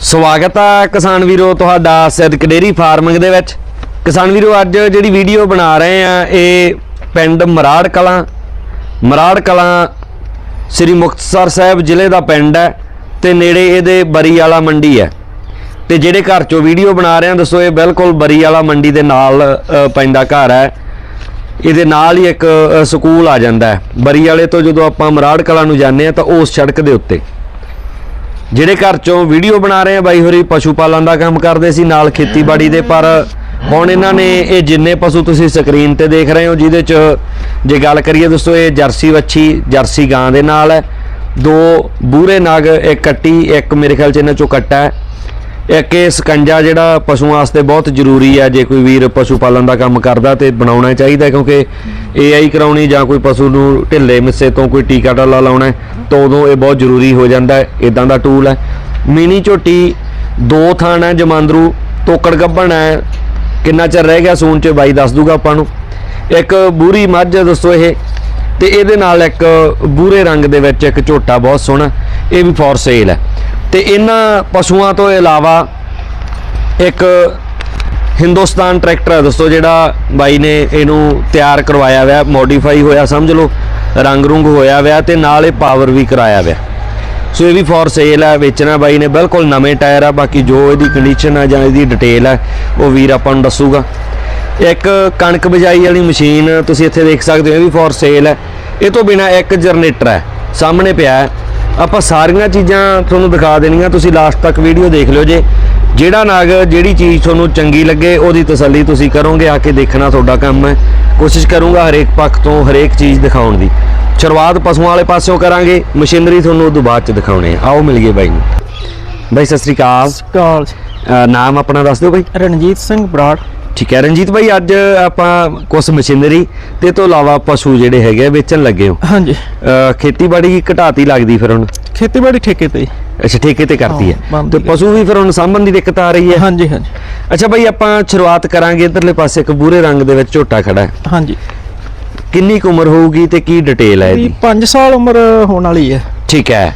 ਸਵਾਗਤ ਹੈ ਕਿਸਾਨ ਵੀਰੋ ਤੁਹਾਡਾ ਸਿੱਧਕ ਡੇਰੀ ਫਾਰਮਿੰਗ ਦੇ ਵਿੱਚ। ਕਿਸਾਨ ਵੀਰੋ, ਅੱਜ ਜਿਹੜੀ ਵੀਡੀਓ ਬਣਾ ਰਹੇ ਆ, ਇਹ ਪਿੰਡ ਮਰਾੜ ਕਲਾਂ ਮਰਾੜ ਕਲਾਂ ਸ੍ਰੀ ਮੁਕਤਸਰ ਸਾਹਿਬ ਜ਼ਿਲ੍ਹੇ ਦਾ ਪਿੰਡ ਹੈ ਤੇ ਨੇੜੇ ਇਹਦੇ ਬਰੀ ਵਾਲਾ ਮੰਡੀ ਹੈ। ਤੇ ਜਿਹੜੇ ਘਰ ਚੋਂ ਵੀਡੀਓ ਬਣਾ ਰਹੇ ਆ, ਦੱਸੋ ਇਹ ਬਿਲਕੁਲ ਬਰੀ ਵਾਲਾ ਮੰਡੀ ਦੇ ਨਾਲ ਪੈਂਦਾ ਘਰ ਹੈ। ਇਹਦੇ ਨਾਲ ਹੀ ਇੱਕ ਸਕੂਲ ਆ ਜਾਂਦਾ ਹੈ। ਬਰੀ ਵਾਲੇ ਤੋਂ ਜਦੋਂ ਆਪਾਂ ਮਰਾੜ ਕਲਾਂ ਨੂੰ ਜਾਂਦੇ ਆ, ਤਾਂ ਉਸ ਸੜਕ ਦੇ ਉੱਤੇ। ਜਿਹੜੇ ਘਰ ਚੋਂ ਵੀਡੀਓ ਬਣਾ ਰਹੇ ਆ, ਬਾਈ ਹੋਰੀ ਪਸ਼ੂ ਪਾਲਣ ਦਾ ਕੰਮ ਕਰਦੇ ਸੀ ਨਾਲ ਖੇਤੀਬਾੜੀ ਦੇ, ਪਰ ਹੁਣ ਇਹਨਾਂ ਨੇ ਇਹ ਜਿੰਨੇ ਪਸ਼ੂ ਤੁਸੀਂ ਸਕਰੀਨ ਤੇ ਦੇਖ ਰਹੇ ਹੋ, ਜਿਹਦੇ ਚ ਜੇ ਗੱਲ ਕਰੀਏ ਦੋਸਤੋ, ਇਹ ਜਰਸੀ ਵੱਛੀ, ਜਰਸੀ ਗਾਂ ਦੇ ਨਾਲ ਹੈ, ਦੋ ਬੂਰੇ ਨਗ, ਇੱਕ ਕੱਟੀ, ਇੱਕ ਮੇਰੇ ਖਿਆਲ ਚ ਇਹਨਾਂ ਚੋਂ ਕੱਟਾ ਹੈ। ਇੱਕ ਇਹ ਸਕੰਜਾ ਜਿਹੜਾ ਪਸ਼ੂਆਂ ਵਾਸਤੇ ਬਹੁਤ ਜ਼ਰੂਰੀ ਹੈ ਜੇ ਕੋਈ ਵੀਰ ਪਸ਼ੂ ਪਾਲਣ ਦਾ ਕੰਮ ਕਰਦਾ ਤੇ ਬਣਾਉਣਾ ਚਾਹੀਦਾ, ਕਿਉਂਕਿ ਏਆਈ ਕਰਾਉਣੀ ਜਾਂ ਕੋਈ ਪਸ਼ੂ ਨੂੰ ਢਿੱਲੇ ਮਿੱਸੇ ਤੋਂ ਕੋਈ ਟੀਕਾ ਟਾਲਾ ਲਾਉਣਾ, ਤਾਂ ਉਦੋਂ ਇਹ ਬਹੁਤ ਜ਼ਰੂਰੀ ਹੋ ਜਾਂਦਾ ਹੈ ਇਦਾਂ ਦਾ ਟੂਲ ਹੈ। ਮਿਨੀ ਝੋਟੀ ਦੋ ਥਾਣ ਹੈ, ਜਮਾਂਦਰੂ, ਤੋਕੜ ਗੱਭਣ ਹੈ। ਕਿੰਨਾ ਚਿਰ ਰਹਿ ਗਿਆ ਸੂਨ ਚ, ਬਾਈ ਦੱਸ ਦੂਗਾ ਆਪਾਂ ਨੂੰ। ਇੱਕ ਬੂਰੀ ਮੱਝ ਹੈ ਦੋਸਤੋ ਇਹ। ਤੇ ਇਹਦੇ ਨਾਲ ਇੱਕ ਬੂਰੇ ਰੰਗ ਦੇ ਵਿੱਚ ਇੱਕ ਝੋਟਾ ਬਹੁਤ ਸੋਹਣਾ, ਇਹ ਵੀ ਫੋਰ ਸੇਲ ਹੈ। ਤੇ ਇਹਨਾਂ ਪਸ਼ੂਆਂ ਤੋਂ ਇਲਾਵਾ ਇੱਕ ਹਿੰਦੁਸਤਾਨ ਟਰੈਕਟਰ ਹੈ ਦੋਸਤੋ ਜਿਹੜਾ ਬਾਈ ਨੇ ਇਹਨੂੰ ਤਿਆਰ ਕਰਵਾਇਆ ਹੋਇਆ ਮੋਡੀਫਾਈ ਹੋਇਆ, ਸਮਝ ਲਓ, ਰੰਗ ਰੁੰਗ ਹੋਇਆ ਹੋਇਆ ਤੇ ਨਾਲ ਇਹ ਪਾਵਰ ਵੀ ਕਰਾਇਆ ਹੋਇਆ। ਸੋ ਇਹ ਵੀ ਫੋਰ ਸੇਲ ਹੈ ਵੇਚਣਾ ਬਾਈ ਨੇ, ਬਿਲਕੁਲ ਨਵੇਂ ਟਾਇਰ ਆ, ਬਾਕੀ ਜੋ ਇਹਦੀ ਕੰਡੀਸ਼ਨ ਆ ਜਾਂ ਇਹਦੀ ਡਿਟੇਲ ਹੈ ਉਹ ਵੀਰ ਆਪਾਂ ਨੂੰ ਦੱਸੂਗਾ। ਇੱਕ ਕਣਕ ਬਿਜਾਈ ਵਾਲੀ ਮਸ਼ੀਨ ਤੁਸੀਂ ਇੱਥੇ ਦੇਖ ਸਕਦੇ ਹੋ, ਇਹ ਵੀ ਫੋਰ ਸੇਲ ਹੈ ਇਹ ਤੋਂ ਬਿਨਾ ਇੱਕ ਜਨਰੇਟਰ ਹੈ ਸਾਹਮਣੇ ਪਿਆ ਹੈ। ਆਪਾਂ ਸਾਰੀਆਂ ਚੀਜ਼ਾਂ ਤੁਹਾਨੂੰ ਦਿਖਾ ਦੇਣੀਆਂ ਤੁਸੀਂ ਲਾਸਟ ਤੱਕ ਵੀਡੀਓ ਦੇਖ ਲਿਓ ਜੇ। ਜਿਹੜਾ ਨਾਗ ਜਿਹੜੀ ਚੀਜ਼ ਤੁਹਾਨੂੰ ਚੰਗੀ ਲੱਗੇ ਉਹਦੀ ਤਸੱਲੀ ਤੁਸੀਂ ਕਰੋਗੇ ਆ ਕੇ ਦੇਖਣਾ ਤੁਹਾਡਾ ਕੰਮ ਹੈ। ਕੋਸ਼ਿਸ਼ ਕਰੂੰਗਾ ਹਰੇਕ ਪੱਖ ਤੋਂ ਹਰੇਕ ਚੀਜ਼ ਦਿਖਾਉਣ ਦੀ। ਸ਼ੁਰੂਆਤ ਪਸ਼ੂਆਂ ਵਾਲੇ ਪਾਸਿਓਂ ਕਰਾਂਗੇ ਮਸ਼ੀਨਰੀ ਤੁਹਾਨੂੰ ਉਦੋਂ ਬਾਅਦ ਚ ਦਿਖਾਉਣੇ ਆਓ ਮਿਲੀਏ ਬਾਈ ਨੂੰ। ਬਾਈ ਸਤਿ ਸ੍ਰੀ ਅਕਾਲ। ਨਾਮ ਆਪਣਾ ਦੱਸ ਦਿਓ ਬਾਈ। ਰਣਜੀਤ ਸਿੰਘ ਬਰਾੜ। ਠੀਕ ਹੈ। ਰਣਜੀਤ ਭਾਈ ਅੱਜ ਆਪਾਂ ਕੁਝ ਮਸ਼ੀਨਰੀ ਤੇ ਤੋਂ ਇਲਾਵਾ ਪਸ਼ੂ ਜਿਹੜੇ ਹੈਗੇ ਆ ਵੇਚਣ ਲੱਗੇ ਹੋ। ਹਾਂਜੀ। ਖੇਤੀਬਾੜੀ ਘਟਾਤੀ ਲੱਗਦੀ ਫਿਰ ਹੁਣ? ਖੇਤੀਬਾੜੀ ਠੇਕੇ ਤੇ। ਅੱਛਾ ਠੇਕੇ ਤੇ ਕਰਤੀ ਹੈ ਤੇ ਪਸ਼ੂ ਵੀ ਫਿਰ ਹੁਣ ਸਾਂਭਣ ਦੀ ਦਿੱਕਤ ਆ ਰਹੀ ਹੈ? ਹਾਂਜੀ ਹਾਂਜੀ। ਅੱਛਾ ਭਾਈ ਆਪਾਂ ਸ਼ੁਰੂਆਤ ਕਰਾਂਗੇ। ਇਧਰਲੇ ਪਾਸੇ ਇੱਕ ਬੂਰੇ ਰੰਗ ਦੇ ਵਿੱਚ ਝੋਟਾ ਖੜਾ ਹੈ। ਹਾਂਜੀ। ਕਿੰਨੀ ਕੁ ਉਮਰ ਹੋਊਗੀ ਤੇ ਕੀ ਡਿਟੇਲ ਹੈ ਇਹਦੀ? 5 ਸਾਲ ਉਮਰ ਹੋਣ ਵਾਲੀ ਹੈ। ਠੀਕ ਹੈ।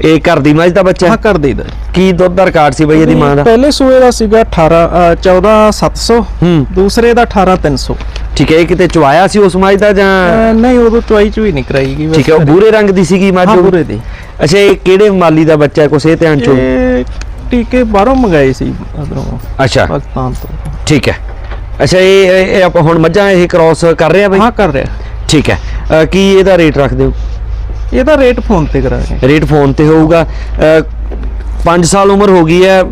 ਇਹ ਘਰ ਦੀ ਮੱਝ ਦਾ ਬੱਚਾ? ਹਾਂ? ਕਰ ਦੇਈਦਾ ਕੀ ਦੁੱਧ ਦਾ ਰਿਕਾਰਡ ਸੀ ਬਈ ਇਹਦੀ ਮਾਂ ਦਾ? ਪਹਿਲੇ ਸੂਏ ਦਾ ਸੀਗਾ 18 ਅ, 14700 ਹੂੰ। ਦੂਸਰੇ ਦਾ 18300 ਠੀਕ ਹੈ ਇਹ ਕਿਤੇ ਚੁਆਇਆ ਸੀ ਉਸ ਮੱਝ ਦਾ ਜਾਂ? ਅ, ਨਹੀਂ ਉਦੋਂ ਚੁਆਈ ਚੁਈ ਨਹੀਂ ਕਰਾਈ ਗਈ ਠੀਕ ਹੈ ਉਹ ਬੂਰੇ ਰੰਗ ਦੀ ਸੀਗੀ ਮੱਝ ਹਾਂ ਉਹ? ਪੂਰੇ ਦੀ। ਅੱਛਾ ਇਹ ਕਿਹੜੇ ਮਾਲੀ ਦਾ ਬੱਚਾ ਹੈ ਕੁਛ ਇਹ ਧਿਆਨ ਚੋਂ? ਟੀਕੇ ਬਾਹਰੋਂ ਮੰਗਾਏ ਸੀ ਅੱਛਾ। ਪਾਕਿਸਤਾਨ ਤੋਂ। ਠੀਕ ਹੈ। ਅੱਛਾ ਇਹ ਇਹ ਇਹ ਆਪਾਂ ਹੁਣ ਮੱਝਾਂ ਇਹ ਕ੍ਰਾਸ ਕਰ ਰਹੇ ਆ ਬਈ? ਹਾਂ ਕਰ ਰਿਹਾ। ਠੀਕ ਹੈ। ਅ, ਕੀ ਇਹਦਾ ਰੇਟ ਰੱਖਦੇ ਹੋ? ਇਹਦਾ ਰੇਟ ਫੋਨ ਤੇ ਕਰਾਂਗੇ। ਰੇਟ ਫੋਨ ਤੇ ਹੋਊਗਾ। 5 ਸਾਲ ਉਮਰ ਹੋ ਗਈ ਹੈ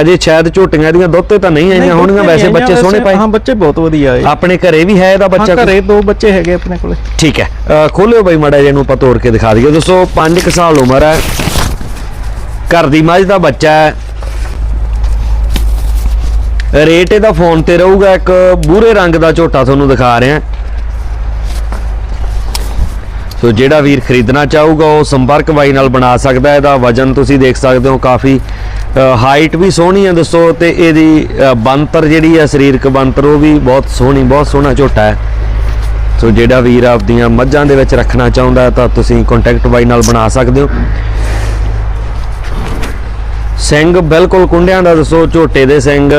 ਹਜੇ ਸ਼ਾਇਦ ਝੋਟੀਆਂ ਦੀਆਂ ਦੁੱਧ ਤੇ ਨਹੀਂ ਆਈਆਂ ਹੋਣਗੀਆਂ ਵੈਸੇ ਬੱਚੇ ਸੋਹਣੇ ਪਾਏ। ਹਾਂ ਬੱਚੇ ਬਹੁਤ ਵਧੀਆ ਆਏ ਆਪਣੇ ਘਰੇ ਵੀ ਹੈ ਇਹਦਾ ਬੱਚਾ ਹਾਂ ਘਰੇ ਦੋ ਬੱਚੇ ਹੈਗੇ ਆਪਣੇ ਕੋਲੇ। ਠੀਕ ਹੈ। ਖੋਲਿਓ ਬਈ ਮੜਾ ਜਿਹਨੂੰ ਆਪਾਂ ਤੋੜ ਕੇ ਦਿਖਾ ਦਈਏ। ਦੋਸਤੋ 5 ਸਾਲ ਉਮਰ ਹੈ। ਘਰ ਦੀ ਮੱਝ ਦਾ ਬੱਚਾ ਹੈ। ਰੇਟ ਇਹਦਾ ਫੋਨ ਤੇ ਰਹੂਗਾ ਇੱਕ ਬੂਰੇ ਰੰਗ ਦਾ ਝੋਟਾ ਤੁਹਾਨੂੰ ਦਿਖਾ ਰਿਹਾ। ਸੋ ਜਿਹੜਾ ਵੀਰ ਖਰੀਦਣਾ ਚਾਹੂਗਾ ਉਹ ਸੰਪਰਕ ਬਾਈ ਨਾਲ ਬਣਾ ਸਕਦਾ ਹੈ। ਇਹਦਾ ਵਜਨ ਤੁਸੀਂ ਦੇਖ ਸਕਦੇ ਹੋ ਕਾਫੀ ਹਾਈਟ ਵੀ ਸੋਹਣੀ ਹੈ ਦੋਸਤੋ ਤੇ ਇਹਦੀ ਅ, ਬਣਤਰ ਜਿਹੜੀ ਹੈ ਸਰੀਰਕ ਬਣਤਰ ਉਹ ਵੀ ਬਹੁਤ ਸੋਹਣੀ ਬਹੁਤ ਸੋਹਣਾ ਝੋਟਾ ਹੈ। ਸੋ ਜਿਹੜਾ ਵੀਰ ਆਪਦੀਆਂ ਮੱਝਾਂ ਦੇ ਵਿੱਚ ਰੱਖਣਾ ਚਾਹੁੰਦਾ ਤਾਂ ਤੁਸੀਂ ਕੰਟੈਕਟ ਬਾਈ ਨਾਲ ਬਣਾ ਸਕਦੇ ਹੋ। ਸਿੰਘ ਬਿਲਕੁਲ ਕੁੰਡਿਆਂ ਦਾ ਦੱਸੋ ਝੋਟੇ ਦੇ ਸਿੰਘ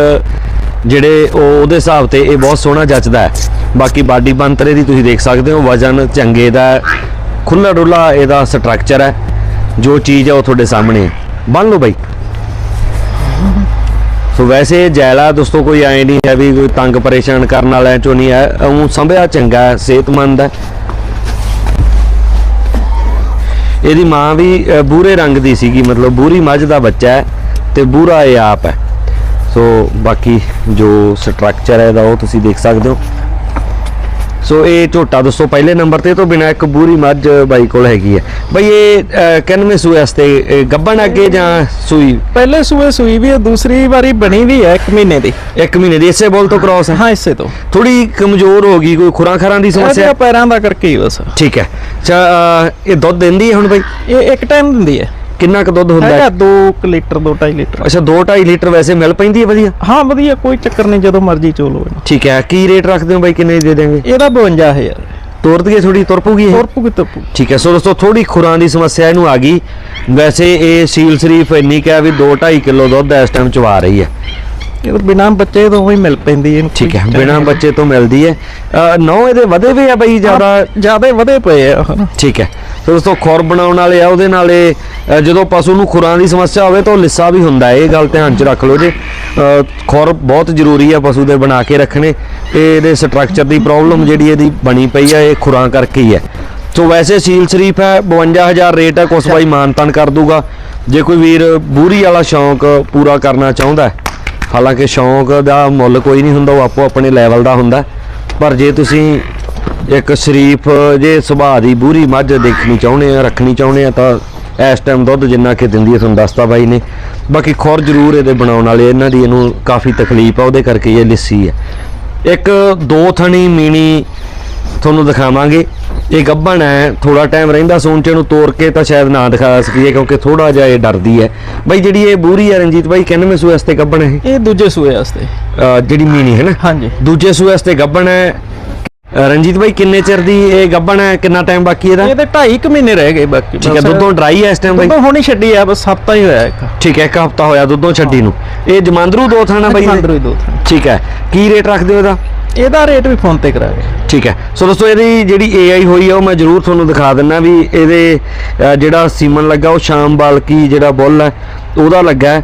ਜਿਹੜੇ ਉਹ ਉਹਦੇ ਹਿਸਾਬ ਤੇ ਇਹ ਬਹੁਤ ਸੋਹਣਾ ਜੱਚਦਾ ਹੈ। ਬਾਕੀ ਬਾਡੀ ਬੰਤਰੇ ਦੀ ਤੁਸੀਂ ਦੇਖ ਸਕਦੇ ਹੋ ਵਜਨ ਚੰਗੇ ਦਾ ਖੁੱਲਾ ਡੁੱਲਾ ਇਹਦਾ ਸਟਰਕਚਰ ਹੈ। ਜੋ ਚੀਜ਼ ਹੈ ਉਹ ਤੁਹਾਡੇ ਸਾਹਮਣੇ ਹੈ। ਬੰਨ ਲਓ ਬਾਈ। ਸੋ ਵੈਸੇ ਜੈਲਾ ਦੋਸਤੋ ਕੋਈ ਐ ਨਹੀਂ ਹੈ ਵੀ ਕੋਈ ਤੰਗ ਪਰੇਸ਼ਾਨ ਕਰਨ ਵਾਲਿਆਂ ਚੋਂ ਨਹੀਂ ਹੈ। ਉਹ ਸੰਭਿਆ ਚੰਗਾ ਹੈ ਸਿਹਤਮੰਦ ਹੈ। ਇਹਦੀ ਮਾਂ ਵੀ ਅ, ਬੂਰੇ ਰੰਗ ਦੀ ਸੀਗੀ ਮਤਲਬ ਬੂਰੀ ਮੱਝ ਦਾ ਬੱਚਾ ਹੈ ਤੇ ਬੂਰਾ ਇਹ ਆਪ ਹੈ। ਸੋ ਬਾਕੀ ਜੋ ਸਟਰਕਚਰ ਹੈ ਇਹਦਾ ਉਹ ਤੁਸੀਂ ਦੇਖ ਸਕਦੇ ਹੋ। ਸੋ ਇਹ ਝੋਟਾ ਦੋਸਤੋ ਪਹਿਲੇ ਨੰਬਰ ਤੇ ਤੋਂ ਬਿਨਾ ਇੱਕ ਬੂਰੀ ਮੱਝ ਬਾਈ ਕੋਲ ਹੈਗੀ ਹੈ। ਬਈ ਇਹ ਕਿੰਨਵੇਂ ਸੂਏ ਵਾਸਤੇ ਗੱਭਣ ਅੱਗੇ ਜਾਂ ਸੂਈ? ਪਹਿਲੇ ਸੂਏ ਸੂਈ ਵੀ ਹੈ ਦੂਸਰੀ ਵਾਰੀ ਬਣੀ ਵੀ ਹੈ 1 ਮਹੀਨੇ ਦੀ। ਇੱਕ ਮਹੀਨੇ ਦੀ ਇਸੇ ਬੋਲ ਤੋਂ ਕ੍ਰਾਸ ਹੈ? ਹਾਂ ਇਸੇ ਤੋਂ। ਥੋੜੀ ਕਮਜ਼ੋਰ ਹੋ ਗਈ ਕੋਈ ਖੁਰਾਂ ਖਰਾਂ ਦੀ ਸਮੱਸਿਆ? ਪੈਰਾਂ ਦਾ ਕਰਕੇ ਹੀ ਬਸ। ਠੀਕ ਹੈ। ਇਹ ਦੁੱਧ ਦਿੰਦੀ ਹੈ ਹੁਣ ਬਈ? ਇਹ ਇੱਕ ਟਾਈਮ ਦਿੰਦੀ ਹੈ। ਕਿੰਨਾ ਕੁ ਦੁੱਧ ਹੁੰਦਾ ਹੈਗਾ ਹੈ 2 ਲੀਟਰ 2.5 ਲੀਟਰ। ਅੱਛਾ 2.5 ਲੀਟਰ ਵੈਸੇ ਮਿਲ ਪੈਂਦੀ ਹੈ ਵਧੀਆ? ਹਾਂ ਵਧੀਆ ਕੋਈ ਚੱਕਰ ਨਹੀਂ ਜਦੋਂ ਮਰਜ਼ੀ ਚੋਲੋ ਇਹਨੂੰ ਠੀਕ ਹੈ ਕੀ ਰੇਟ ਰੱਖਦੇ ਹੋ ਬਾਈ ਕਿੰਨੇ ਦੀ ਦੇ ਦੇਂਗੇ ਇਹਦਾ 52000 ਤੋਰ ਦਈਏ ਥੋੜੀ ਤੁਰ ਪੂਗੀ ਇਹ? ਹੋਰ ਪੁਗ ਤਪੂ ਠੀਕ ਹੈ ਸੋ ਦੋਸਤੋ ਥੋੜੀ ਖੁਰਾਂ ਦੀ ਸਮੱਸਿਆ ਇਹਨੂੰ ਆ ਗਈ। ਵੈਸੇ ਇਹ ਸੀਲ ਸ਼ਰੀਫ ਇੰਨੀ ਕਿਹਾ ਵੀ 2 2.5 ਕਿਲੋ ਦੁੱਧ ਇਸ ਟਾਈਮ ਚਵਾ ਰਹੀ ਹੈ। ਇਹ ਤਾਂ ਬਿਨਾਂ ਬੱਚੇ ਤੋਂ ਹੀ ਮਿਲ ਪੈਂਦੀ ਇਹਨੂੰ ਠੀਕ ਹੈ ਬਿਨਾਂ ਬੱਚੇ ਤੋਂ ਮਿਲਦੀ ਹੈ। ਨੌ ਇਹਦੇ ਵਧੇ ਵੀ ਆ ਬਈ ਜ਼ਿਆਦਾ? ਜ਼ਿਆਦਾ ਵਧੇ ਪਏ ਆ। ਠੀਕ ਹੈ। ਸੋ ਦੋਸਤੋ ਖੁਰ ਬਣਾਉਣ ਵਾਲੇ ਆ ਉਹਦੇ ਨਾਲ ਇਹ ਜਦੋਂ ਪਸ਼ੂ ਨੂੰ ਖੁਰਾਂ ਦੀ ਸਮੱਸਿਆ ਹੋਵੇ ਤਾਂ ਉਹ ਲਿੱਸਾ ਵੀ ਹੁੰਦਾ ਹੈ। ਇਹ ਗੱਲ ਧਿਆਨ 'ਚ ਰੱਖ ਲਓ ਜੀ। ਖੁਰ ਬਹੁਤ ਜ਼ਰੂਰੀ ਹੈ ਪਸ਼ੂ ਦੇ ਬਣਾ ਕੇ ਰੱਖਣੇ। ਤੇ ਇਹਦੇ ਸਟਰਕਚਰ ਦੀ ਪ੍ਰੋਬਲਮ ਜਿਹੜੀ ਇਹਦੀ ਬਣੀ ਪਈ ਹੈ ਇਹ ਖੁਰਾਂ ਕਰਕੇ ਹੀ ਹੈ ਸੋ ਵੈਸੇ ਸੀਲ ਸ਼ਰੀਫ ਹੈ 52000 ਰੇਟ ਹੈ ਕੁਛ ਬਾਈ ਮਾਨਤਨ ਕਰ ਦੂਗਾ। ਜੇ ਕੋਈ ਵੀਰ ਬੂਰੀ ਵਾਲਾ ਸ਼ੌਂਕ ਪੂਰਾ ਕਰਨਾ ਚਾਹੁੰਦਾ ਹੈ ਹਾਲਾਂਕਿ ਸ਼ੌਂਕ ਦਾ ਮੁੱਲ ਕੋਈ ਨਹੀਂ ਹੁੰਦਾ, ਉਹ ਆਪੋ ਆਪਣੇ ਲੈਵਲ ਦਾ ਹੁੰਦਾ। ਪਰ ਜੇ ਤੁਸੀਂ ਇੱਕ ਸ਼ਰੀਫ, ਜੇ ਸੁਭਾਅ ਦੀ ਬੂਰੀ ਮੱਝ ਦੇਖਣੀ ਚਾਹੁੰਦੇ ਆ, ਰੱਖਣੀ ਚਾਹੁੰਦੇ ਆ, ਤਾਂ ਇਸ ਟਾਈਮ ਦੁੱਧ ਜਿੰਨਾ ਕਿ ਦਿੰਦੀ ਹੈ ਤੁਹਾਨੂੰ ਦੱਸਤਾ ਬਾਈ ਨੇ। ਬਾਕੀ ਖੁਰ ਜ਼ਰੂਰ ਇਹਦੇ ਬਣਾਉਣ ਵਾਲੇ, ਇਹਨਾਂ ਦੀ ਇਹਨੂੰ ਕਾਫੀ ਤਕਲੀਫ ਆ, ਉਹਦੇ ਕਰਕੇ ਇਹ ਲਿੱਸੀ ਹੈ ਇੱਕ ਦੋ ਥਣੀ ਮੀਣੀ ਤੁਹਾਨੂੰ ਦਿਖਾਵਾਂਗੇ। ਇਹ ਗੱਭਣ ਹੈ ਥੋੜਾ ਟਾਈਮ ਰਹਿੰਦਾ ਸੂਣ ਚ ਇਹਨੂੰ ਤੋੜ ਕੇ ਤਾਂ ਸ਼ਾਇਦ ਨਾ ਦਿਖਾ ਸਕੀਏ ਕਿਉਂਕਿ ਥੋੜਾ ਜਿਹਾ ਇਹ ਡਰਦੀ ਹੈ। ਬਾਈ ਜਿਹੜੀ ਇਹ ਬੂਰੀ ਹੈ ਰਣਜੀਤ ਬਾਈ ਕਿੰਨਵੇਂ ਸੂਏ ਵਾਸਤੇ ਗੱਭਣ ਹੈ ਇਹ? ਦੂਜੇ ਸੂਏ ਵਾਸਤੇ। ਜਿਹੜੀ ਮੀਣੀ ਹੈ ਨਾ? ਹਾਂਜੀ। ਦੂਜੇ ਸੂਏ ਵਾਸਤੇ ਗੱਭਣ ਹੈ। ਰਣਜੀਤ ਬਾਈ ਕਿੰਨੇ ਚਿਰ ਦੀ ਇਹ ਗੱਭਣ ਹੈ? ਕਿੰਨਾ ਟਾਈਮ ਬਾਕੀ ਇਹਦਾ? ਇਹਦੇ 2.5 ਕੁ ਮਹੀਨੇ ਰਹਿ ਗਏ ਬਾਕੀ। ਠੀਕ ਹੈ ਦੁੱਧੋਂ ਡਰਾਈ ਹੈ ਇਸ ਟਾਈਮ ਬਾਈ? ਦੁੱਧੋਂ ਹੁਣੀ ਛੱਡੀ ਆ ਬਸ ਹਫਤਾ ਹੀ ਹੋਇਆ ਇੱਕ। ਠੀਕ ਹੈ ਇੱਕ ਹਫਤਾ ਹੋਇਆ ਦੁੱਧੋਂ ਛੱਡੀ ਨੂੰ। ਇਹ ਜਮਾਂਦਰੂ ਦੋ ਥਾਣਾ ਬਾਈ ਦੇ? ਮੰਦਰੋਂ ਹੀ ਦੋ ਥਾਂ। ਠੀਕ ਹੈ। ਕੀ ਰੇਟ ਰੱਖਦੇ ਹੋ ਇਹਦਾ? ਇਹਦਾ ਰੇਟ ਵੀ ਫੋਨ ਤੇ ਕਰਾਂਗੇ। ਠੀਕ ਹੈ। ਸੋ ਦੋਸਤੋ ਇਹਦੀ ਜਿਹੜੀ AI ਹੋਈ ਆ ਉਹ ਮੈਂ ਜਰੂਰ ਤੁਹਾਨੂੰ ਦਿਖਾ ਦਿੰਨਾ ਵੀ ਇਹਦੇ ਅ, ਜਿਹੜਾ ਸੀਮਨ ਲੱਗਾ ਉਹ ਸ਼ਾਮ ਬਾਲਕੀ ਜਿਹੜਾ ਬੁੱਲ ਹੈ ਉਹਦਾ ਲੱਗਾ ਹੈ।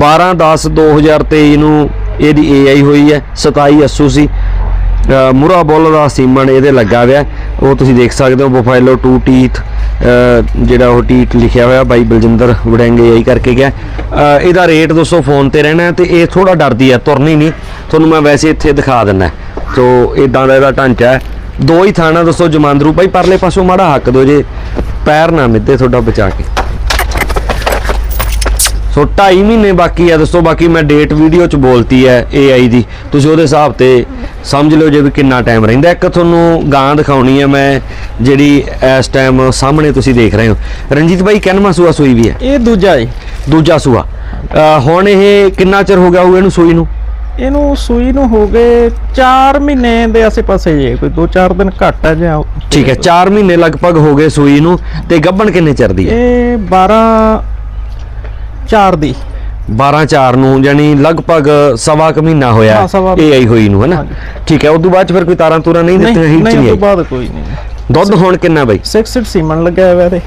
12 10 2023 ਨੂੰ ਇਹਦੀ AI ਹੋਈ ਹੈ 27 ਅੱਸੂ ਸੀ। ਅ, ਮੁਰਾ ਬੁੱਲ ਦਾ ਸੀਮਨ ਇਹਦੇ ਲੱਗਾ ਹੋਇਆ ਹੈ। ਉਹ ਤੁਸੀਂ ਦੇਖ ਸਕਦੇ ਹੋ ਬਫੈਲੋ ਟੂ ਟੀਥ ਜਿਹੜਾ ਉਹ ਟੀਟ ਲਿਖਿਆ ਹੋਇਆ ਬਾਈ ਬਲਜਿੰਦਰ ਵੜੈਂਗ AI ਕਰਕੇ ਗਿਆ ਅ, ਇਹਦਾ ਰੇਟ ਦੋਸਤੋ ਫੋਨ ਤੇ ਰਹਿਣਾ ਹੈ ਤੇ ਇਹ ਥੋੜਾ ਡਰਦੀ ਹੈ ਤੁਰਨੀ ਨਹੀਂ। ਤੁਹਾਨੂੰ ਮੈਂ ਵੈਸੇ ਇੱਥੇ ਦਿਖਾ ਦਿੰਦਾ ਸੋ ਇਦਾਂ ਦਾ ਇਹਦਾ ਢਾਂਚਾ ਹੈ। ਦੋ ਹੀ ਥਾਣਾ ਦੱਸੋ ਜਮਾਂਦਰੂ ਭਾਈ ਪਰਲੇ ਪਾਸੋਂ ਮਾੜਾ ਹੱਕ ਦਿਓ ਜੇ। ਪੈਰ ਨਾ ਮਿੱਦੇ ਤੁਹਾਡਾ ਬਚਾ ਕੇ। ਸੋ 2.5 ਮਹੀਨੇ ਬਾਕੀ ਆ ਦੱਸੋ ਬਾਕੀ ਮੈਂ ਡੇਟ ਵੀਡੀਓ ਚ ਬੋਲਤੀ ਹੈ AI ਦੀ। ਤੁਸੀਂ ਉਹਦੇ ਹਿਸਾਬ ਤੇ ਸਮਝ ਲਿਓ ਜੇ ਵੀ ਕਿੰਨਾ ਟਾਈਮ ਰਹਿੰਦਾ। ਇੱਕ ਤੁਹਾਨੂੰ ਗਾਂ ਦਿਖਾਉਣੀ ਹੈ ਮੈਂ ਜਿਹੜੀ ਇਸ ਟਾਈਮ ਸਾਹਮਣੇ ਤੁਸੀਂ ਦੇਖ ਰਹੇ ਹੋ। ਰਣਜੀਤ ਭਾਈ ਕਿੰਨਵਾਂ ਸੂਆ ਸੂਈ ਵੀ ਹੈ? ਇਹ ਦੂਜਾ ਜੀ ਦੂਜਾ ਸੂਆ। ਹੁਣ ਇਹ ਕਿੰਨਾ ਚਿਰ ਹੋ ਗਿਆ ਹੋਊ ਇਹਨੂੰ ਸੂਈ ਨੂੰ? ਇਹਨੂੰ ਸੂਈ ਨੂੰ ਹੋ ਗਏ 4 ਮਹੀਨੇ ਦੇ ਆਸੇ-ਪਾਸੇ ਜੇ ਕੋਈ 2-4 ਦਿਨ ਘੱਟ ਹੈ ਜਾਂ ਠੀਕ ਹੈ 4 ਮਹੀਨੇ ਲਗਭਗ ਹੋ ਗਏ ਸੂਈ ਨੂੰ ਤੇ ਗੱਭਣ ਕਿੰਨੇ ਚਿਰ ਦੀ ਹੈ? ਇਹ 12 4 ਦੀ। 12 4 ਨੂੰ ਯਾਨੀ ਲਗਭਗ ਸਵਾ ਕੁ ਮਹੀਨਾ ਹੋਇਆ ਹਾਂ, ਸਵਾ- ਇਹ ਆਈ ਹੋਈ ਨੂੰ ਹੈ ਨਾ? ਹਾਂਜੀ। ਠੀਕ ਹੈ ਉਦੋਂ ਬਾਅਦ 'ਚ ਫਿਰ ਕੋਈ ਤਾਰਾਂ ਤੂਰਾਂ ਨਹੀਂ ਨਹੀਂ ਦਿੱਤੀਆਂ ਨਹੀਂ ਉਸ ਤੋਂ ਬਾਅਦ ਕੋਈ ਨਹੀਂ। ਦੁੱਧ ਹੁਣ ਕਿੰਨਾ ਬਈ? 6 ਸੀਮਨ ਲੱਗਿਆ ਹੋਇਆ ਇਹਦੇ।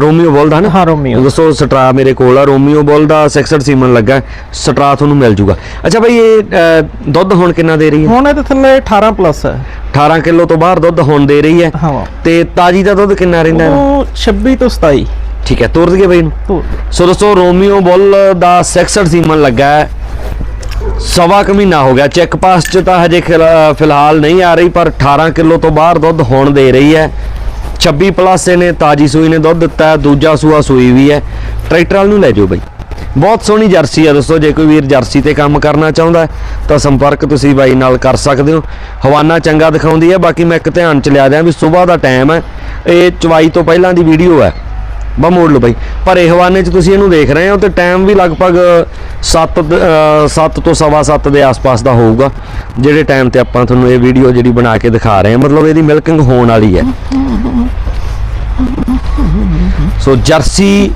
ਰੋਮੀਓ ਬੋਲ ਦਾ ਨਾ? ਹਾਂ, ਰੋਮੀਓ। ਦੱਸੋ ਸਟਰਾ ਮੇਰੇ ਕੋਲ ਆ ਰੋਮੀਓ ਬੋਲ ਦਾ 66 ਸੀਮਨ ਲੱਗਾ ਸਟਰਾ ਤੁਹਾਨੂੰ ਮਿਲ ਜੂਗਾ। ਅੱਛਾ ਬਈ ਇਹ ਦੁੱਧ ਹੁਣ ਕਿੰਨਾ ਦੇ ਰਹੀ ਹੈ? ਹੁਣ ਇਹਦੇ ਥੱਲੇ 18 ਪਲੱਸ ਹੈ। 18 ਕਿਲੋ ਤੋਂ ਬਾਹਰ ਦੁੱਧ ਹੁਣ ਦੇ ਰਹੀ ਹੈ। ਹਾਂ। ਤੇ ਤਾਜੀ ਦਾ ਦੁੱਧ ਕਿੰਨਾ ਰਹਿੰਦਾ ਹੈ? ਉਹ 26 ਤੋਂ 27 ਠੀਕ ਹੈ ਤੋਰ ਦਈਏ ਬਈ ਨੂੰ ਸੋ ਦੋਸਤੋ ਰੋਮੀਓ ਬੁੱਲ ਦਾ 66 ਸੀਮਨ ਲੱਗਾ ਹੈ। ਸਵਾ ਕੁ ਮਹੀਨਾ ਹੋ ਗਿਆ। ਚੈੱਕ ਪਾਸ ਚ ਤਾਂ ਹਜੇ ਫਿਲਹਾਲ ਨਹੀਂ ਆ ਰਹੀ ਪਰ 18 ਕਿਲੋ ਤੋਂ ਬਾਹਰ ਦੁੱਧ ਹੁਣ ਦੇ ਰਹੀ ਹੈ। 26 ਪਲੱਸ ਇਹਨੇ ਤਾਜੀ ਸੂਈ ਨੇ ਦੁੱਧ ਦਿੱਤਾ, ਦੂਜਾ ਸੂਆ ਸੂਈ ਵੀ ਹੈ। ਟਰੈਕਟਰ ਵਾਲ ਨੂੰ ਲੈ ਜਾਓ ਬਾਈ। ਬਹੁਤ ਸੋਹਣੀ ਜਰਸੀ ਆ ਦੋਸਤੋ ਜੇ ਕੋਈ ਵੀਰ ਜਰਸੀ ਤੇ ਕੰਮ ਕਰਨਾ ਚਾਹੁੰਦਾ ਤਾਂ ਸੰਪਰਕ ਤੁਸੀਂ ਬਾਈ ਨਾਲ ਕਰ ਸਕਦੇ ਹੋ। ਹਵਾਨਾ ਚੰਗਾ ਦਿਖਾਉਂਦੀ ਹੈ, ਬਾਕੀ ਮੈਂ ਇੱਕ ਧਿਆਨ ਚ ਲਿਆ ਦਿਆਂ ਵੀ ਸਵੇਰ ਦਾ ਟਾਈਮ ਹੈ। ਇਹ ਚਵਾਈ ਤੋਂ ਪਹਿਲਾਂ ਦੀ ਵੀਡੀਓ ਹੈ। ਬਾ ਮੋੜ ਲਓ ਬਾਈ। ਪਰ ਇਹ ਹਵਾਨੇ 'ਚ ਤੁਸੀਂ ਇਹਨੂੰ ਦੇਖ ਰਹੇ ਹੋ ਤੇ ਟਾਈਮ ਵੀ ਲਗਭਗ 7 7 ਤੋਂ ਸਵਾ 7 ਦੇ ਆਸ-ਪਾਸ ਦਾ ਹੋਊਗਾ, ਜਿਹੜੇ ਟਾਈਮ ਤੇ ਆਪਾਂ ਤੁਹਾਨੂੰ ਇਹ ਵੀਡੀਓ ਜਿਹੜੀ ਬਣਾ ਕੇ ਦਿਖਾ ਰਹੇ ਹਾਂ। ਮਤਲਬ ਇਹਦੀ ਮਿਲਕਿੰਗ ਹੋਣ ਵਾਲੀ ਹੈ। ਸੋ ਜਰਸੀ,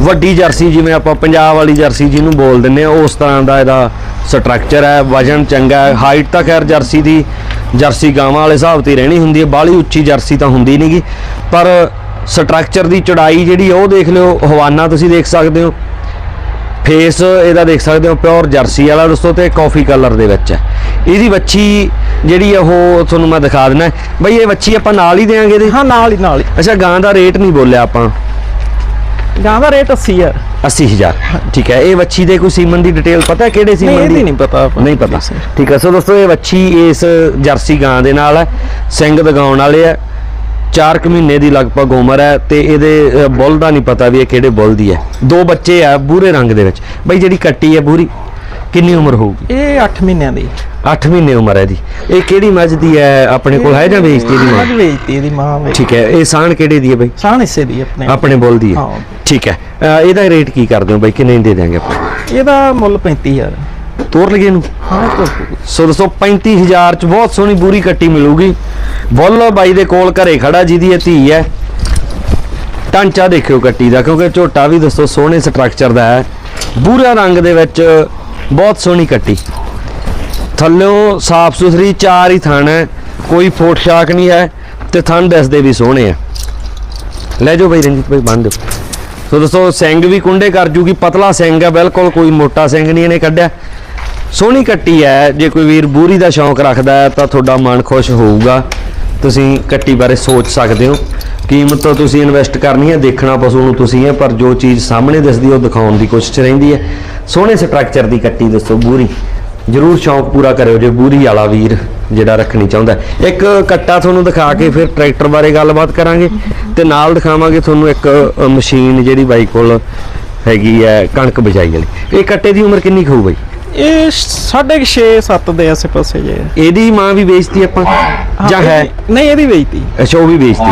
ਵੱਡੀ ਜਰਸੀ ਜਿਵੇਂ ਆਪਾਂ ਪੰਜਾਬ ਵਾਲੀ ਜਰਸੀ ਜਿਹਨੂੰ ਬੋਲ ਦਿੰਦੇ ਆ ਉਸ ਤਰ੍ਹਾਂ ਦਾ ਇਹਦਾ ਸਟਰਕਚਰ ਹੈ, ਵਜਨ ਚੰਗਾ ਹੈ ਹਾਈਟ ਤਾਂ ਖੈਰ ਜਰਸੀ ਦੀ ਜਰਸੀ ਗਾਵਾਂ ਵਾਲੇ ਹਿਸਾਬ ਤੇ ਰਹਿਣੀ ਹੁੰਦੀ ਹੈ, ਬਾਹਲੀ ਉੱਚੀ ਜਰਸੀ ਤਾਂ ਹੁੰਦੀ ਨਹੀਂਗੀ ਪਰ ਸਟਰਕਚਰ ਦੀ ਚੌੜਾਈ ਜਿਹੜੀ ਉਹ ਦੇਖ ਲਿਓ, ਹਵਾਨਾ ਤੁਸੀਂ ਦੇਖ ਸਕਦੇ ਹੋ ਫੇਸ ਇਹਦਾ ਦੇਖ ਸਕਦੇ ਹੋ ਪਿਓਰ ਜਰਸੀ ਵਾਲਾ ਦੋਸਤੋ ਤੇ ਕਾਫੀ ਕਲਰ ਦੇ ਵਿੱਚ ਹੈ। ਇਹਦੀ ਵੱਛੀ ਜਿਹੜੀ ਉਹ ਤੁਹਾਨੂੰ ਮੈਂ ਦਿਖਾ ਦਿੰਦਾ। ਬਈ ਇਹ ਵੱਛੀ ਆਪਾਂ ਨਾਲ ਹੀ ਦੇਾਂਗੇ ਇਹਦੇ? ਹਾਂ ਨਾਲ ਹੀ ਨਾਲ ਹੀ। ਅੱਛਾ ਗਾਂ ਦਾ ਰੇਟ ਨਹੀਂ ਬੋਲਿਆ ਆਪਾਂ। ਗਾਂ ਦਾ ਰੇਟ 80 ਹੈ 80000 ਠੀਕ ਹੈ ਇਹ ਵੱਛੀ ਦੇ ਕੋਈ ਸੀਮਨ ਦੀ ਡਿਟੇਲ ਪਤਾ ਹੈ ਕਿਹੜੇ ਸੀਮਨ ਦੀ? ਨਹੀਂ ਪਤਾ ਨਹੀਂ ਪਤਾ। ਠੀਕ ਹੈ ਸੋ ਦੋਸਤੋ ਇਹ ਵੱਛੀ ਇਸ ਜਰਸੀ ਗਾਂ ਦੇ ਨਾਲ ਹੈ ਸਿੰਘ ਦਗਾਉਣ ਵਾਲੇ ਆ 4 ਕੁ ਮਹੀਨੇ ਦੀ ਲਗਭਗ ਉਮਰ ਹੈ ਤੇ ਇਹਦੇ ਬੁੱਲ ਦਾ ਨਹੀਂ ਪਤਾ ਵੀ ਇਹ ਕਿਹੜੇ ਬੁੱਲ ਦੀ ਹੈ। ਦੋ ਬੱਚੇ ਆ ਬੂਰੇ ਰੰਗ ਦੇ ਵਿੱਚ। ਬਈ ਜਿਹੜੀ ਕੱਟੀ ਹੈ ਬੂਰੀ ਕਿੰਨੀ ਉਮਰ ਹੋਊਗੀ? ਇਹ 8 ਮਹੀਨਿਆਂ ਦੀ। 8 ਮਹੀਨੇ ਉਮਰ ਹੈ ਇਹਦੀ ਇਹ ਕਿਹੜੀ ਮੱਝ ਦੀ ਹੈ ਆਪਣੇ ਕੋਲ? ਹੈ ਜਾਂ ਵੇਚਦੀ ਦੀ ਮਾਂ ਵੇਚਤੀ ਇਹਦੀ ਮਾਂ ਠੀਕ ਹੈ ਇਹ ਸਾਣ ਕਿਹੜੇ ਦੀ ਹੈ ਬਈ? ਸਾਨ ਹਿੱਸੇ ਦੀ ਆਪਣੇ। ਆਪਣੇ ਬੁੱਲ ਦੀ ਹੈ। ਠੀਕ ਹੈ। ਇਹਦਾ ਰੇਟ ਕੀ ਕਰਦੇ ਹੋ ਬਈ? ਕਿੰਨੇ ਦੀ ਦੇ ਦਿਆਂਗੇ ਆਪਾਂ? ਇਹਦਾ ਮੁੱਲ 35000 ਤੋਰ ਲਈਏ ਇਹਨੂੰ। ਸੋ ਦੋਸਤੋ 35000 ਚ ਬਹੁਤ ਸੋਹਣੀ ਬੂਰੀ ਕੱਟੀ ਮਿਲੂਗੀ। ਬੁੱਲ ਬਾਈ ਦੇ ਕੋਲ ਘਰੇ ਖੜਾ ਜਿਹਦੀ ਇਹ ਧੀ ਹੈ। ਢਾਂਚਾ ਦੇਖਿਓ ਕੱਟੀ ਦਾ ਕਿਉਂਕਿ ਝੋਟਾ ਵੀ ਦੋਸਤੋ ਸੋਹਣੇ ਸਟਰਕਚਰ ਦਾ ਹੈ। ਬੂਰਾ ਰੰਗ ਦੇ ਵਿੱਚ ਬਹੁਤ ਸੋਹਣੀ ਕੱਟੀ। ਥੱਲਿਓਂ ਸਾਫ਼ ਸੁਥਰੀ ਚਾਰ ਹੀ ਥਣ ਹੈ ਕੋਈ ਫੋਟ ਸ਼ਾਕ ਨਹੀਂ ਹੈ ਤੇ ਥਣ ਦਿਸਦੇ ਵੀ ਸੋਹਣੇ ਆ। ਲੈ ਜਾਓ ਬਈ ਰਣਜੀਤ ਭਾਈ ਬੰਨ ਦਿਓ। ਸੋ ਦੋਸਤੋ ਸਿੰਘ ਵੀ ਕੁੰਡੇ ਕਰ ਜੂਗੀ ਪਤਲਾ ਸਿੰਘ ਹੈ ਬਿਲਕੁਲ ਕੋਈ ਮੋਟਾ ਸਿੰਘ ਨਹੀਂ ਇਹਨੇ ਕੱਢਿਆ। ਸੋਹਣੀ ਕੱਟੀ ਹੈ। ਜੇ ਕੋਈ ਵੀਰ ਬੂਰੀ ਦਾ ਸ਼ੌਂਕ ਰੱਖਦਾ ਹੈ, ਤਾਂ ਤੁਹਾਡਾ ਮਨ ਖੁਸ਼ ਹੋਊਗਾ। ਤੁਸੀਂ ਕੱਟੀ ਬਾਰੇ ਸੋਚ ਸਕਦੇ ਹੋ। ਕੀਮਤ ਤਾਂ ਤੁਸੀਂ ਇਨਵੈਸਟ ਕਰਨੀ ਹੈ, ਦੇਖਣਾ ਪਸ਼ੂ ਨੂੰ ਤੁਸੀਂ ਹੈ, ਪਰ ਜੋ ਚੀਜ਼ ਸਾਹਮਣੇ ਦਿਸਦੀ ਉਹ ਦਿਖਾਉਣ ਦੀ ਕੋਸ਼ਿਸ਼ ਰਹਿੰਦੀ ਹੈ। ਸੋਹਣੇ ਸਟਰਕਚਰ ਦੀ ਕੱਟੀ ਦੱਸੋ ਬੂਰੀ। ਜਰੂਰ ਸ਼ੌਂਕ ਪੂਰਾ ਕਰਿਓ ਜੇ ਬੂਰੀ ਵਾਲਾ ਵੀਰ ਜਿਹੜਾ ਰੱਖਣੀ ਚਾਹੁੰਦਾ ਇੱਕ ਕੱਟਾ ਤੁਹਾਨੂੰ ਦਿਖਾ ਕੇ ਫਿਰ ਟਰੈਕਟਰ ਬਾਰੇ ਗੱਲਬਾਤ ਕਰਾਂਗੇ ਤੇ ਨਾਲ ਦਿਖਾਵਾਂਗੇ ਤੁਹਾਨੂੰ ਇੱਕ ਮਸ਼ੀਨ ਜਿਹੜੀ ਬਾਈ ਕੋਲ ਹੈਗੀ ਹੈ, ਕਣਕ ਬਿਜਾਈ ਵਾਲੀ। ਇਹ ਕੱਟੇ ਦੀ ਉਮਰ ਕਿੰਨੀ ਕੁ ਹੋਊ ਬਾਈ? ਇਹ 6.5 7 ਦੇ ਆਸੇ ਪਾਸੇ ਜੇ। ਇਹਦੀ ਮਾਂ ਵੀ ਵੇਚਤੀ ਆਪਾਂ? ਜਾਂ ਹੈ? ਇਹਦੀ- ਨਹੀਂ ਇਹਦੀ ਵੇਚਤੀ। ਅੱਛਾ ਉਹ ਵੀ ਵੇਚਤੀ।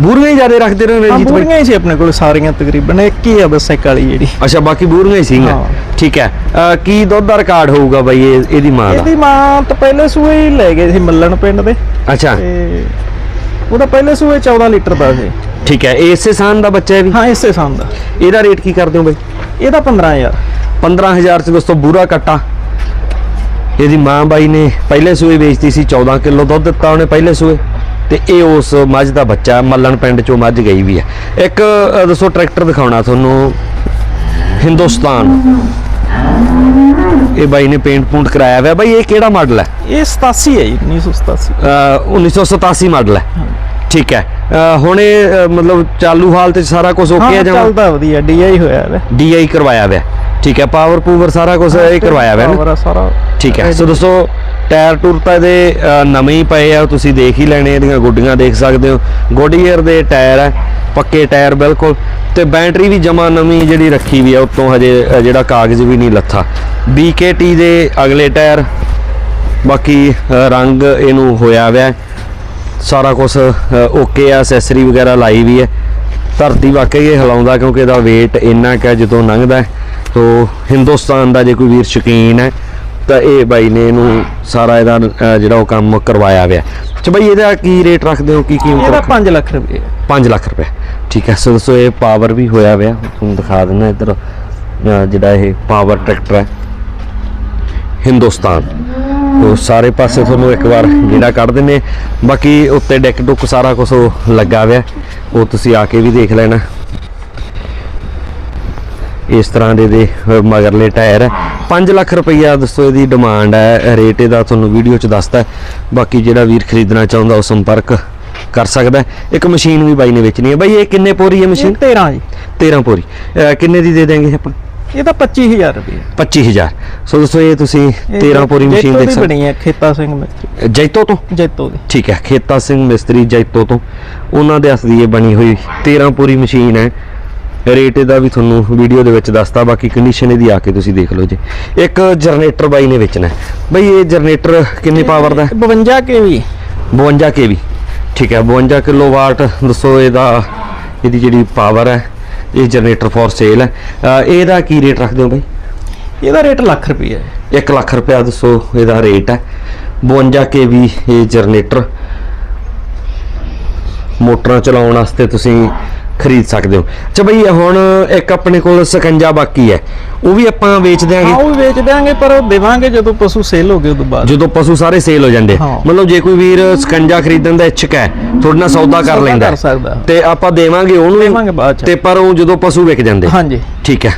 ਬੂਰੀਆਂ ਹੀ ਜ਼ਿਆਦਾ ਰੱਖਦੇ ਰਹੇ ਹਾਂ ਰਣਜੀਤ ਬਾਈ ਬੂਰੀਆਂ ਹੀ ਸੀ ਆਪਣੇ ਕੋਲ ਸਾਰੀਆਂ ਤਕਰੀਬਨ। ਇੱਕ ਹੀ ਆ ਬਸ ਇੱਕ ਵਾਲੀ ਜਿਹੜੀ। ਅੱਛਾ ਬਾਕੀ ਬੂਰੀਆਂ ਹੀ ਸੀਗੀਆਂ? ਹਾਂ। ਠੀਕ ਹੈ। ਅ, ਕੀ ਦੁੱਧ ਦਾ ਰਿਕਾਰਡ ਹੋਊਗਾ ਬਾਈ ਇਹ ਇਹਦੀ ਮਾਂ ਦਾ? ਇਹਦੀ ਮਾਂ ਤਾਂ ਪਹਿਲੇ ਸੂਏ ਹੀ ਲੈ ਗਏ ਸੀ ਮੱਲਣ ਪਿੰਡ ਦੇ। ਅੱਛਾ। ਉਹਦਾ ਪਹਿਲੇ ਸੂਏ 14 ਲੀਟਰ ਦਾ ਸੀ। ਠੀਕ ਹੈ ਇਹ ਇਸੇ ਸਾਨ ਦਾ ਬੱਚਾ ਹੈ ਵੀ? ਹਾਂ ਇਸੇ ਸਾਲ ਦਾ। ਇਹਦਾ ਰੇਟ ਕੀ ਕਰਦੇ ਹੋ ਬਾਈ? ਇਹਦਾ 15000 15000 ਚ ਦੋਸਤੋ ਬੂਰਾ ਕੱਟਾ। ਇਹਦੀ ਮਾਂ ਬਾਈ ਨੇ ਪਹਿਲੇ ਸੂਏ ਵੇਚਤੀ ਸੀ 14 ਕਿਲੋ ਦੁੱਧ ਦਿੱਤਾ ਉਹਨੇ ਪਹਿਲੇ ਸੂਏ। ਤੇ ਇਹ ਉਸ ਮੱਝ ਦਾ ਬੱਚਾ ਮੱਲਣ ਪਿੰਡ ਚੋਂ ਮੱਝ ਗਈ ਵੀ ਹੈ ਇੱਕ ਦੱਸੋ ਟਰੈਕਟਰ ਦਿਖਾਉਣਾ ਤੁਹਾਨੂੰ। ਹਿੰਦੁਸਤਾਨ। ਇਹ ਬਾਈ ਨੇ ਪੇਂਟ ਪੂੰਟ ਕਰਾਇਆ ਹੋਇਆ। ਬਾਈ ਇਹ ਕਿਹੜਾ ਮਾਡਲ ਹੈ? ਇਹ 87 ਹੈ ਜੀ 1987 ਅ, 1987 ਮਾਡਲ ਹੈ। ਠੀਕ ਹੈ। ਹੁਣ ਇਹ ਮਤਲਬ ਚਾਲੂ ਹਾਲਤ ਚ ਸਾਰਾ ਕੁਝ ਓਕੇ ਹੈ ਹਾਂ ਜਾਂ ਚੱਲਦਾ ਵਧੀਆ ਡੀਆਈ ਹੋਇਆ ਹੈ ਡੀਆਈ ਕਰਵਾਇਆ ਹੋਇਆ। ਠੀਕ ਹੈ ਪਾਵਰ ਪੂਵਰ ਸਾਰਾ ਕੁਝ ਇਹ ਕਰਵਾਇਆ ਹੋਇਆ ਨਾ ਸਾਰਾ। ਠੀਕ ਹੈ ਸੋ ਦੋਸਤੋ ਟਾਇਰ ਟੂਰ ਤਾਂ ਇਹਦੇ ਅ, ਨਵੇਂ ਹੀ ਪਏ ਆ ਤੁਸੀਂ ਦੇਖ ਹੀ ਲੈਣੇ ਇਹਦੀਆਂ ਗੁੱਡੀਆਂ ਦੇਖ ਸਕਦੇ ਹੋ। ਗੋਡੀਅਰ ਦੇ ਟਾਇਰ ਹੈ ਪੱਕੇ ਟਾਇਰ ਬਿਲਕੁਲ। ਤੇ ਬੈਟਰੀ ਵੀ ਜਮਾ ਨਵੀਂ ਜਿਹੜੀ ਰੱਖੀ ਵੀ ਆ ਉੱਤੋਂ ਹਜੇ ਅ, ਜਿਹੜਾ ਕਾਗਜ਼ ਵੀ ਨਹੀਂ ਲੱਥਾ। BKT ਦੇ ਅਗਲੇ ਟਾਇਰ ਬਾਕੀ ਅ, ਰੰਗ ਇਹਨੂੰ ਹੋਇਆ ਹੋਇਆ ਹੈ। ਸਾਰਾ ਕੁਝ ਓਕੇ ਆ ਅਸੈਸਰੀ ਵਗੈਰਾ ਲਾਈ ਵੀ ਹੈ ਧਰਤੀ ਵਾਕਈ ਇਹ ਹਿਲਾਉਂਦਾ ਕਿਉਂਕਿ ਇਹਦਾ weight ਇੰਨਾ ਕਿ ਜਦੋਂ ਲੰਘਦਾ ਹੈ, ਤੋ ਹਿੰਦੁਸਤਾਨ ਦਾ ਜੇ ਕੋਈ ਵੀਰ ਸ਼ੌਕੀਨ ਹੈ ਤਾਂ ਇਹ ਬਾਈ ਨੇ ਇਹਨੂੰ ਸਾਰਾ ਇਹਦਾ ਜਿਹੜਾ ਉਹ ਕੰਮ ਕਰਵਾਇਆ ਹੋਇਆ। ਅੱਛਾ ਬਾਈ ਇਹਦਾ ਕੀ ਰੇਟ ਰੱਖਦੇ ਹੋ? ਕੀ ਕੀਮਤ ਇਹਦਾ ਰੱਖ 5 ਲੱਖ ਰੁਪਏ। 5 ਲੱਖ ਰੁਪਏ। ਠੀਕ ਹੈ ਸੋ ਦੋਸਤੋ ਇਹ ਪਾਵਰ ਵੀ ਹੋਇਆ ਹੋਇਆ? ਤੁਹਾਨੂੰ ਦਿਖਾ ਦਿੰਦਾ ਇੱਧਰ ਜਿਹੜਾ ਇਹ ਪਾਵਰ ਟਰੈਕਟਰ ਹੈ। ਹਿੰਦੁਸਤਾਨ। ਉਹ ਸਾਰੇ ਪਾਸੇ ਤੁਹਾਨੂੰ ਇੱਕ ਵਾਰ ਜਿਹੜਾ ਕੱਢ ਦਿੰਨੇ ਬਾਕੀ ਉੱਤੇ ਡੈਕ ਡੁੱਕ ਸਾਰਾ ਕੁਝ ਲੱਗਾ ਹੋਇਆ। ਉਹ ਤੁਸੀਂ ਆ ਕੇ ਵੀ ਦੇਖ ਲੈਣਾ। ਇਸ ਤਰ੍ਹਾਂ ਦੇ ਦੇ ਮਗਰਲੇ ਟਾਇਰ। ਹੈ 5 ਲੱਖ ਰੁਪਈਆ ਦੱਸੋ ਇਹਦੀ ਡਿਮਾਂਡ ਹੈ ਰੇਟ ਇਹਦਾ ਤੁਹਾਨੂੰ ਵੀਡੀਓ 'ਚ ਦੱਸਦਾ ਬਾਕੀ ਜਿਹੜਾ ਵੀਰ ਖਰੀਦਣਾ ਚਾਹੁੰਦਾ ਉਹ ਸੰਪਰਕ ਕਰ ਸਕਦਾ। ਇੱਕ ਮਸ਼ੀਨ ਵੀ ਬਾਈ ਨੇ ਵੇਚਣੀ ਹੈ। ਬਾਈ ਇਹ ਕਿੰਨੇ ਪੋਰੀ ਹੈ ਮਸ਼ੀਨ? 13 ਜੀ। 13 ਪੋਰੀ। ਕਿੰਨੇ ਦੀ ਦੇ ਦੇਂਗੇ ਆਪਾਂ? ਇਹਦਾ 25000 ਰੁਪਏ 25000 ਸੋ ਦੋਸਤੋ ਇਹ ਤੁਸੀਂ 13 ਪੋਰੀ ਮਸ਼ੀਨ ਦੇਖ ਸਕਦੇ ਸਕਦੇ ਬਣੀ ਹੈ ਖੇਤਾ ਸਿੰਘ ਮਿਸਤਰੀ। ਜੈਤੋ ਤੋਂ? ਜੈਤੋ ਦੀ। ਠੀਕ ਹੈ ਖੇਤਾ ਸਿੰਘ ਮਿਸਤਰੀ ਜੈਤੋ ਤੋਂ। ਉਹਨਾਂ ਦੇ ਹੱਥ ਦੀ ਇਹ ਬਣੀ ਹੋਈ 13 ਪੂਰੀ ਮਸ਼ੀਨ ਹੈ। ਰੇਟ ਇਹਦਾ ਵੀ ਤੁਹਾਨੂੰ ਵੀਡੀਓ ਦੇ ਵਿੱਚ ਦੱਸਤਾ ਬਾਕੀ ਕੰਡੀਸ਼ਨ ਇਹਦੀ ਆ ਕੇ ਤੁਸੀਂ ਦੇਖ ਲਓ ਜੀ। ਇੱਕ ਜਨਰੇਟਰ ਬਾਈ ਨੇ ਵੇਚਣਾ। ਬਈ ਇਹ ਜਨਰੇਟਰ ਕਿੰਨੇ ਪਾਵਰ ਦਾ ਹੈ? 52 ਕੇ ਵੀ 52 ਕੇਵੀ ਠੀਕ ਹੈ 52 ਕਿਲੋਵਾਟ ਦੱਸੋ ਇਹਦਾ ਇਹਦੀ ਜਿਹੜੀ ਪਾਵਰ ਹੈ ਇਹ ਜਨਰੇਟਰ ਫॉर ਸੇਲ ਹੈ। ਇਹਦਾ ਕੀ ਰੇਟ ਰੱਖਦੇ ਹੋ ਬਾਈ? ਇਹਦਾ ਰੇਟ ਲੱਖ ਰੁਪਏ ਹੈ। 1 ਲੱਖ ਰੁਪਇਆ ਦੱਸੋ ਇਹਦਾ ਰੇਟ ਹੈ। 52 ਕੇਵੀ ਇਹ ਜਨਰੇਟਰ ਮੋਟਰਾਂ ਚਲਾਉਣ ਵਾਸਤੇ ਤੁਸੀਂ ਖਰੀਦ ਸਕਦੇ ਹੋ। ਅੱਛਾ ਬਈ ਹੁਣ ਇੱਕ ਆਪਣੇ ਕੋਲ ਸਕੰਜਾ ਬਾਕੀ ਹੈ। ਉਹ ਵੀ ਆਪਾਂ ਵੇਚ ਹਾਂ ਦਿਆਂਗੇ ਉਹ ਵੀ ਵੇਚ ਦਿਆਂਗੇ ਪਰ ਉਹ ਦੇਵਾਂਗੇ ਜਦੋਂ ਪਸ਼ੂ ਸੇਲ ਹੋ ਗਏ ਉਦੋਂ ਬਾਅਦ। ਜਦੋਂ ਪਸ਼ੂ ਸਾਰੇ ਸੇਲ ਹੋ ਜਾਂਦੇ। ਹਾਂ। ਮਤਲਬ ਜੇ ਕੋਈ ਵੀਰ ਸਕੰਜਾ ਖਰੀਦਣ ਦਾ ਇੱਛੁਕ ਹੈ ਤੁਹਾਡੇ ਨਾਲ ਸੌਦਾ ਕਰ ਲੈਂਦਾ ਹੈ। ਤੇ ਆਪਾਂ ਦੇਵਾਂਗੇ ਉਹਨੂੰ ਦੇਵਾਂਗੇ ਬਾਅਦ। ਤੇ ਪਰ ਉਹ ਜਦੋਂ ਪਸ਼ੂ ਵਿਕ ਜਾਂਦੇ। ਹਾਂਜੀ। ਠੀਕ ਹੈ।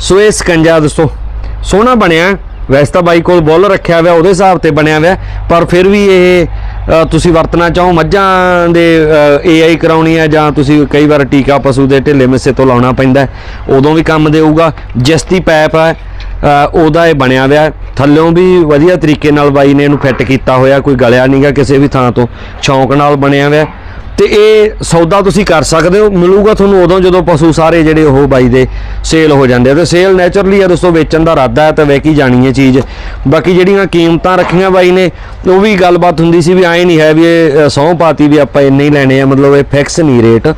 ਸੋ ਇਹ ਸਕੰਜਾ ਦੋਸਤੋ ਸੋਹਣਾ ਬਣਿਆ। ਵੈਸੇ ਤਾਂ ਬਾਈ ਕੋਲ ਬੁੱਲ ਰੱਖਿਆ ਹੋਇਆ ਉਹਦੇ ਹਿਸਾਬ ਤੇ ਬਣਿਆ ਹੋਇਆ। ਪਰ ਫਿਰ ਵੀ ਇਹ ਤੁਸੀਂ ਵਰਤਣਾ ਚਾਹੋ, ਮੱਝਾਂ ਦੇ ਏਆਈ ਕਰਾਉਣੀ ਹੈ ਜਾਂ ਤੁਸੀਂ ਕਈ ਵਾਰ ਟੀਕਾ ਪਸ਼ੂ ਦੇ ਢਿੱਲੇ ਮਿੱਸੇ ਤੋਂ ਲਾਉਣਾ ਪੈਂਦਾ ਉਦੋਂ ਵੀ ਕੰਮ ਦੇਊਗਾ। ਜਿਸ ਦੀ ਪੈਪ ਹੈ ਉਹਦਾ ਇਹ ਬਣਿਆ ਹੋਇਆ ਥੱਲਿਓਂ ਵੀ ਵਧੀਆ ਤਰੀਕੇ ਨਾਲ ਬਾਈ ਨੇ ਇਹਨੂੰ ਫਿੱਟ ਕੀਤਾ ਹੋਇਆ, ਕੋਈ ਗਲਿਆ ਨਹੀਂਗਾ ਕਿਸੇ ਵੀ ਥਾਂ ਤੋਂ। ਸ਼ੌਂਕ ਨਾਲ ਬਣਿਆ ਹੋਇਆ ਤੇ ਇਹ ਸੌਦਾ ਤੁਸੀਂ ਕਰ ਸਕਦੇ ਹੋ। ਮਿਲੂਗਾ ਤੁਹਾਨੂੰ ਉਦੋਂ ਜਦੋਂ ਪਸ਼ੂ ਸਾਰੇ ਜਿਹੜੇ ਉਹ ਬਾਈ ਦੇ ਸੇਲ ਹੋ ਜਾਂਦੇ ਆ। ਤੇ ਸੇਲ ਨੇਚਰਲੀ ਆ ਦੋਸਤੋ ਵੇਚਣ ਦਾ ਇਰਾਦਾ ਹੈ ਤਾਂ ਵੇਖੀ ਜਾਣੀ ਹੈ ਚੀਜ਼। ਬਾਕੀ ਜਿਹੜੀਆਂ ਕੀਮਤਾਂ ਰੱਖੀਆਂ ਬਾਈ ਨੇ ਉਹ ਵੀ ਗੱਲਬਾਤ ਹੁੰਦੀ ਸੀ ਵੀ ਐਂ ਨਹੀਂ ਹੈ ਵੀ ਇਹ ਅ, ਸਹੁੰ ਪਾਤੀ ਵੀ ਆਪਾਂ ਇੰਨੇ ਹੀ ਲੈਣੇ ਆ। ਮਤਲਬ ਇਹ ਫਿਕਸ ਨਹੀਂ ਰੇਟ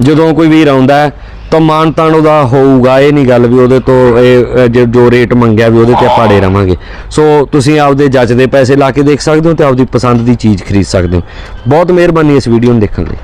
ਜਦੋਂ ਕੋਈ ਵੀਰ ਆਉਂਦਾ ਹੈ ਤਾਂ ਮਾਨ ਤਾਣ ਉਹਦਾ ਹੋਊਗਾ, ਇਹ ਨਹੀਂ ਗੱਲ ਵੀ ਉਹਦੇ ਤੋਂ ਇਹ ਜੋ ਰੇਟ ਮੰਗਿਆ ਵੀ ਉਹਦੇ ਤੇ ਆਪਾਂ ਅੜੇ ਰਵਾਂਗੇ। ਸੋ ਤੁਸੀਂ ਆਪਦੇ ਜੱਜ ਦੇ ਪੈਸੇ ਲਾ ਕੇ ਦੇਖ ਸਕਦੇ ਹੋ ਤੇ ਆਪਦੀ ਪਸੰਦ ਦੀ ਚੀਜ਼ ਖਰੀਦ ਸਕਦੇ ਹੋ। ਬਹੁਤ ਮਿਹਰਬਾਨੀ ਇਸ ਵੀਡੀਓ ਨੂੰ ਦੇਖਣ ਲਈ।